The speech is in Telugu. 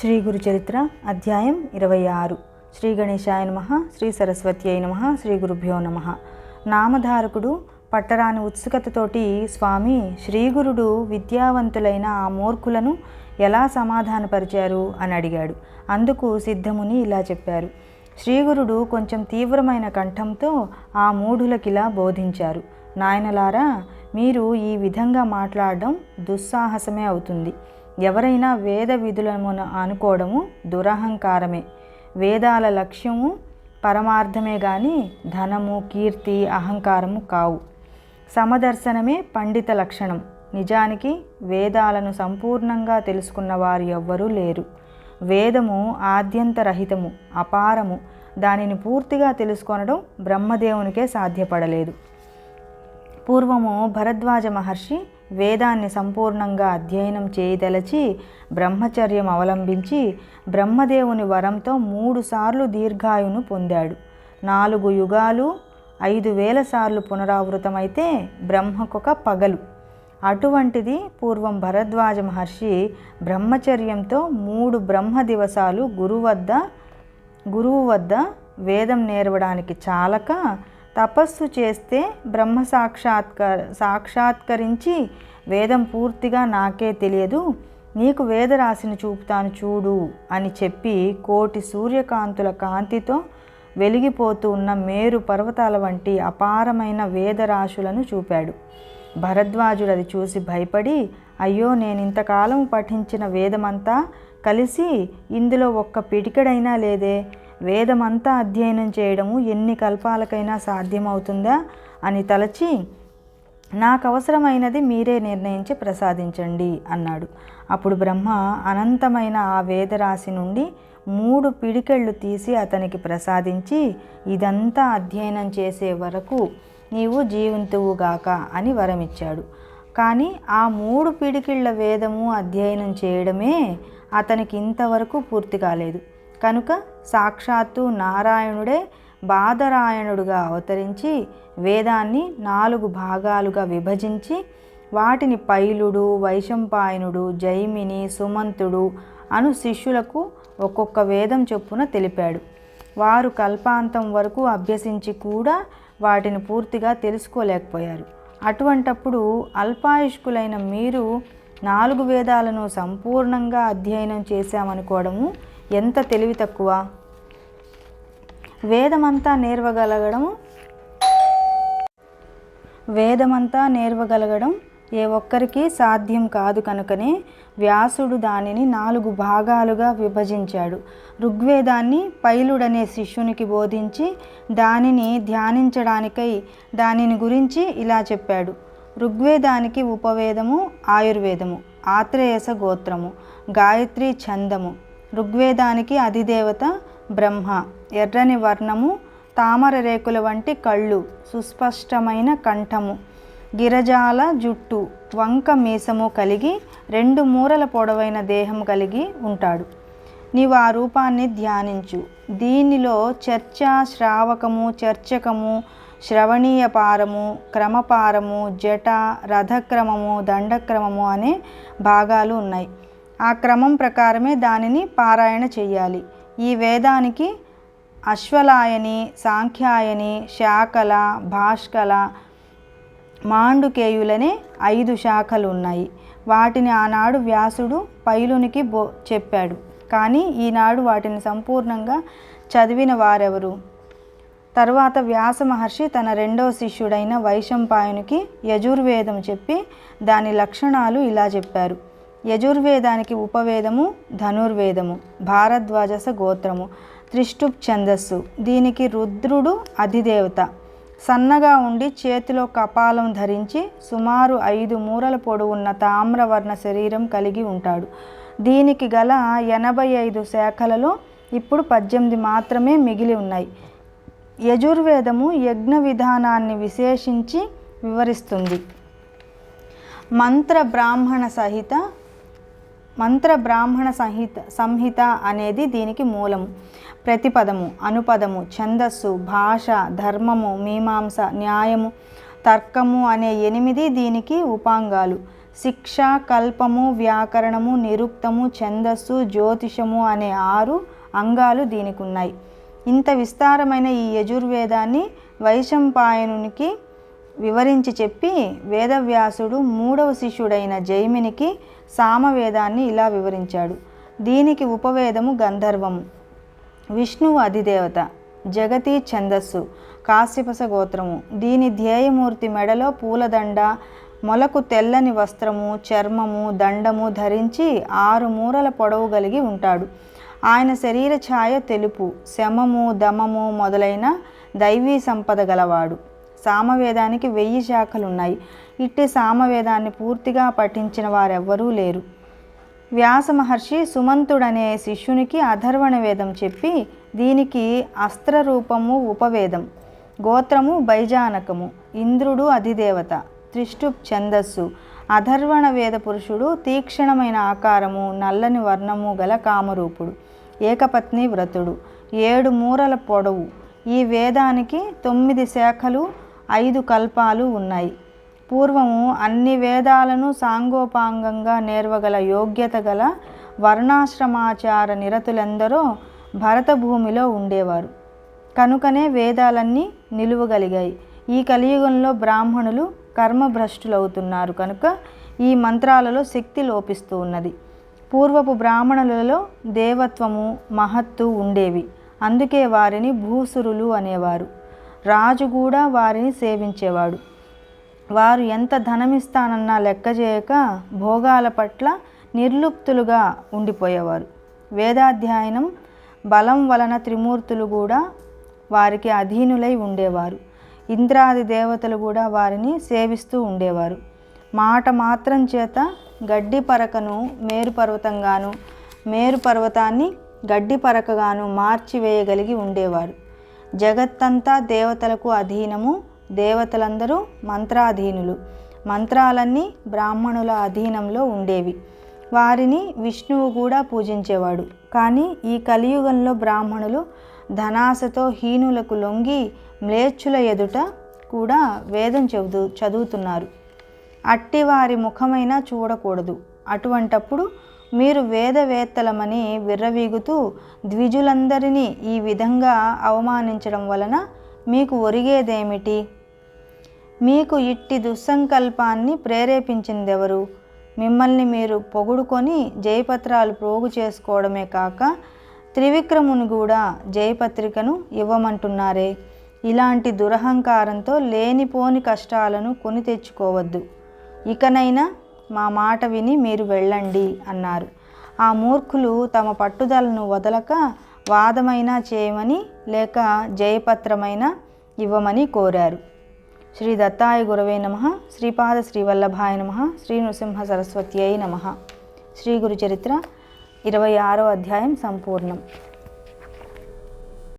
శ్రీ గురు చరిత్ర అధ్యాయం ఇరవై ఆరు. శ్రీ గణేశాయ నమ శ్రీ సరస్వతి అయి నమ శ్రీ గురుభ్యో నమ. నామధారకుడు పట్టరాని ఉత్సుకతతోటి స్వామి శ్రీగురుడు విద్యావంతులైన ఆ మూర్ఖులను ఎలా సమాధానపరిచారు అని అడిగాడు. అందుకు సిద్ధముని ఇలా చెప్పారు. శ్రీగురుడు కొంచెం తీవ్రమైన కంఠంతో ఆ మూఢులకిలా బోధించారు. నాయనలారా మీరు ఈ విధంగా మాట్లాడడం దుస్సాహసమే అవుతుంది. ఎవరైనా వేద విధులను అనుకోవడము దురహంకారమే. వేదాల లక్ష్యము పరమార్థమే గాని ధనము కీర్తి అహంకారము కావు. సమదర్శనమే పండిత లక్షణం. నిజానికి వేదాలను సంపూర్ణంగా తెలుసుకున్న వారు ఎవ్వరూ లేరు. వేదము ఆద్యంతరహితము అపారము. దానిని పూర్తిగా తెలుసుకొనడం బ్రహ్మదేవునికే సాధ్యపడలేదు. పూర్వము భరద్వాజ మహర్షి వేదాన్ని సంపూర్ణంగా అధ్యయనం చేయదలచి బ్రహ్మచర్యం అవలంబించి బ్రహ్మదేవుని వరంతో మూడుసార్లు దీర్ఘాయును పొందాడు. నాలుగు యుగాలు ఐదు వేల సార్లు పునరావృతమైతే బ్రహ్మకొక పగలు. అటువంటిది పూర్వం భరద్వాజ మహర్షి బ్రహ్మచర్యంతో మూడు బ్రహ్మ దివసాలు గురువు వద్ద గురువు వద్ద వేదం నేర్వడానికి చాలక తపస్సు చేస్తే బ్రహ్మ సాక్షాత్కర్ సాక్షాత్కరించి వేదం పూర్తిగా నాకే తెలియదు. నీకు వేదరాశిని చూపుతాను చూడు అని చెప్పి కోటి సూర్యకాంతుల కాంతితో వెలిగిపోతూ ఉన్న మేరు పర్వతాల వంటి అపారమైన వేదరాశులను చూపాడు. భరద్వాజుడు అది చూసి భయపడి అయ్యో నేను ఇంతకాలం పఠించిన వేదమంతా కలిసి ఇందులో ఒక్క పిటికడైనా లేదే. వేదమంతా అధ్యయనం చేయడము ఎన్ని కల్పాలకైనా సాధ్యమవుతుందా? అని తలచి నాకు అవసరమైనది మీరే నిర్ణయించి ప్రసాదించండి అన్నాడు. అప్పుడు బ్రహ్మ అనంతమైన ఆ వేదరాశి నుండి మూడు పిడికెళ్ళు తీసి అతనికి ప్రసాదించి ఇదంతా అధ్యయనం చేసే వరకు నీవు జీవింతువుగాక అని వరమిచ్చాడు. కానీ ఆ మూడు పిడికిళ్ళ వేదము అధ్యయనం చేయడమే అతనికి ఇంతవరకు పూర్తి కాలేదు. కనుక సాక్షాత్తు నారాయణుడే బాదరాయణుడుగా అవతరించి వేదాన్ని నాలుగు భాగాలుగా విభజించి వాటిని పైలుడు వైశంపాయనుడు జైమిని సుమంతుడు అను శిష్యులకు ఒక్కొక్క వేదం చొప్పున తెలిపాడు. వారు కల్పాంతం వరకు అభ్యసించి కూడా వాటిని పూర్తిగా తెలుసుకోలేకపోయారు. అటువంటప్పుడు అల్పాయుష్కులైన మీరు నాలుగు వేదాలను సంపూర్ణంగా అధ్యయనం చేశామనుకోవడము ఎంత తెలివి తక్కువ? వేదమంతా నేర్వగలగడం? వేదమంతా నేర్వగలగడం ఏ ఒక్కరికి సాధ్యం కాదు కనుకనే వ్యాసుడు దానిని నాలుగు భాగాలుగా విభజించాడు. ఋగ్వేదాన్ని పైలుడనే శిష్యునికి బోధించి దానిని ధ్యానించడానికై దానిని గురించి ఇలా చెప్పాడు. ఋగ్వేదానికి ఉపవేదము ఆయుర్వేదము ఆత్రేయస గోత్రము గాయత్రి ఛందము ఋగ్వేదానికి అధిదేవత బ్రహ్మ. ఎర్రని వర్ణము తామర రేకుల వంటి కళ్ళు సుస్పష్టమైన కంఠము గిరజాల జుట్టు వంక మీసము కలిగి రెండు మూరల పొడవైన దేహం కలిగి ఉంటాడు. నీవు ఆ రూపాన్ని ధ్యానించు. దీనిలో చర్చ శ్రావకము చర్చకము శ్రవణీయపారము క్రమపారము జట రథక్రమము దండక్రమము అనే భాగాలు ఉన్నాయి. ఆ క్రమం ప్రకారమే దానిని పారాయణ చేయాలి ఈ వేదానికి అశ్వలాయని సాంఖ్యాయని శాకల భాష్కల మాండుకేయులనే ఐదు శాఖలు ఉన్నాయి వాటిని ఆనాడు వ్యాసుడు పైలునికి బో చెప్పాడు. కానీ ఈనాడు వాటిని సంపూర్ణంగా చదివిన వారెవరు? తరువాత వ్యాస మహర్షి తన రెండో శిష్యుడైన వైశంపాయునికి యజుర్వేదం చెప్పి దాని లక్షణాలు ఇలా చెప్పారు. యజుర్వేదానికి ఉపవేదము ధనుర్వేదము భారద్వాజస గోత్రము త్రిష్టుప్ ఛందస్సు దీనికి రుద్రుడు అధిదేవత. సన్నగా ఉండి చేతిలో కపాలం ధరించి సుమారు ఐదు మూరల పొడవున్న తామ్రవర్ణ శరీరం కలిగి ఉంటాడు. దీనికి గల ఎనభై ఐదు శాఖలలో ఇప్పుడు పద్దెనిమిది మాత్రమే మిగిలి ఉన్నాయి. యజుర్వేదము యజ్ఞ విధానాన్ని విశేషించి వివరిస్తుంది. మంత్ర బ్రాహ్మణ సహిత మంత్ర బ్రాహ్మణ సంహిత సంహిత అనేది దీనికి మూలము. ప్రతిపదము అనుపదము ఛందస్సు భాష ధర్మము మీమాంస న్యాయము తర్కము అనే ఎనిమిది దీనికి ఉపాంగాలు. శిక్ష కల్పము వ్యాకరణము నిరుక్తము ఛందస్సు జ్యోతిషము అనే ఆరు అంగాలు దీనికి ఉన్నాయి ఇంత విస్తారమైన ఈ యజుర్వేదాన్ని వైశంపాయనునికి వివరించి చెప్పి వేదవ్యాసుడు మూడవ శిష్యుడైన జైమినికి సామవేదాన్ని ఇలా వివరించాడు. దీనికి ఉపవేదము గంధర్వము విష్ణువు అధిదేవత. జగతి ఛందస్సు. కాశ్యపస గోత్రము. దీని ధ్యేయమూర్తి మెడలో పూలదండ మొలకు తెల్లని వస్త్రము చర్మము దండము ధరించి ఆరు మూరల పొడవు కలిగి ఉంటాడు. ఆయన శరీర ఛాయ తెలుపు. శమము దమము మొదలైన దైవీ సంపద గలవాడు. సామవేదానికి వెయ్యి శాఖలున్నాయి. ఇట్టి సామవేదాన్ని పూర్తిగా పఠించిన వారెవ్వరూ లేరు. వ్యాస మహర్షి సుమంతుడనే శిష్యునికి అధర్వణ వేదం చెప్పి దీనికి అస్త్రరూపము ఉపవేదం. గోత్రము బైజానకము. ఇంద్రుడు అధిదేవత. త్రిష్టుప్ ఛందస్సు. అధర్వణ వేద పురుషుడు తీక్షణమైన ఆకారము నల్లని వర్ణము గల కామరూపుడు. ఏకపత్ని వ్రతుడు. ఏడు మూరల పొడవు. ఈ వేదానికి తొమ్మిది శాఖలు ఐదు కల్పాలు ఉన్నాయి. పూర్వము అన్ని వేదాలను సాంగోపాంగంగా నేర్వగల యోగ్యత గల వర్ణాశ్రమాచార నిరతులెందరో భరతభూమిలో ఉండేవారు. కనుకనే వేదాలన్నీ నిలువగలిగాయి. ఈ కలియుగంలో బ్రాహ్మణులు కర్మభ్రష్టులవుతున్నారు కనుక ఈ మంత్రాలలో శక్తి లోపిస్తూ ఉన్నది. పూర్వపు బ్రాహ్మణులలో దేవత్వము మహత్తు ఉండేవి. అందుకే వారిని భూసురులు అనేవారు. రాజు కూడా వారిని సేవించేవాడు. వారు ఎంత ధనమిస్తానన్నా లెక్క చేయక భోగాల పట్ల నిర్లుప్తులుగా ఉండిపోయేవారు. వేదాధ్యయనం బలం వలన త్రిమూర్తులు కూడా వారికి అధీనులై ఉండేవారు. ఇంద్రాది దేవతలు కూడా వారిని సేవిస్తూ ఉండేవారు. మాట మాత్రం చేత గడ్డి పరకను మేరు పర్వతంగాను మేరు పర్వతాన్ని గడ్డి పరకగాను మార్చివేయగలిగి ఉండేవారు. జగత్తంతా దేవతలకు అధీనము దేవతలందరూ మంత్రాధీనులు. మంత్రాలన్నీ బ్రాహ్మణుల అధీనంలో ఉండేవి. వారిని విష్ణువు కూడా పూజించేవాడు. కానీ ఈ కలియుగంలో బ్రాహ్మణులు ధనాశతో హీనులకు లొంగి మ్లేచ్చుల ఎదుట కూడా వేదం చదువు చదువుతున్నారు. అట్టి వారి ముఖమైనా చూడకూడదు. అటువంటప్పుడు మీరు వేదవేత్తలమని విర్రవీగుతూ ద్విజులందరినీ ఈ విధంగా అవమానించడం వలన మీకు ఒరిగేదేమిటి? మీకు ఇట్టి దుస్సంకల్పాన్ని ప్రేరేపించిందెవరు? మిమ్మల్ని మీరు పొగుడుకొని జయపత్రాలు ప్రోగు చేసుకోవడమే కాక త్రివిక్రముని కూడా జయపత్రికను ఇవ్వమంటున్నారే. ఇలాంటి దురహంకారంతో లేనిపోని కష్టాలను కొని తెచ్చుకోవద్దు. ఇకనైనా మా మాట విని మీరు వెళ్ళండి అన్నారు. ఆ మూర్ఖులు తమ పట్టుదలను వదలక వాదమైనా చేయమని లేక జయపత్రమైనా ఇవ్వమని కోరారు. శ్రీ దత్తాయ గురవే నమ. శ్రీపాద శ్రీవల్లభాయ నమ. శ్రీ నృసింహ సరస్వత్యై నమ. శ్రీ గురు చరిత్ర ఇరవై ఆరో అధ్యాయం సంపూర్ణం.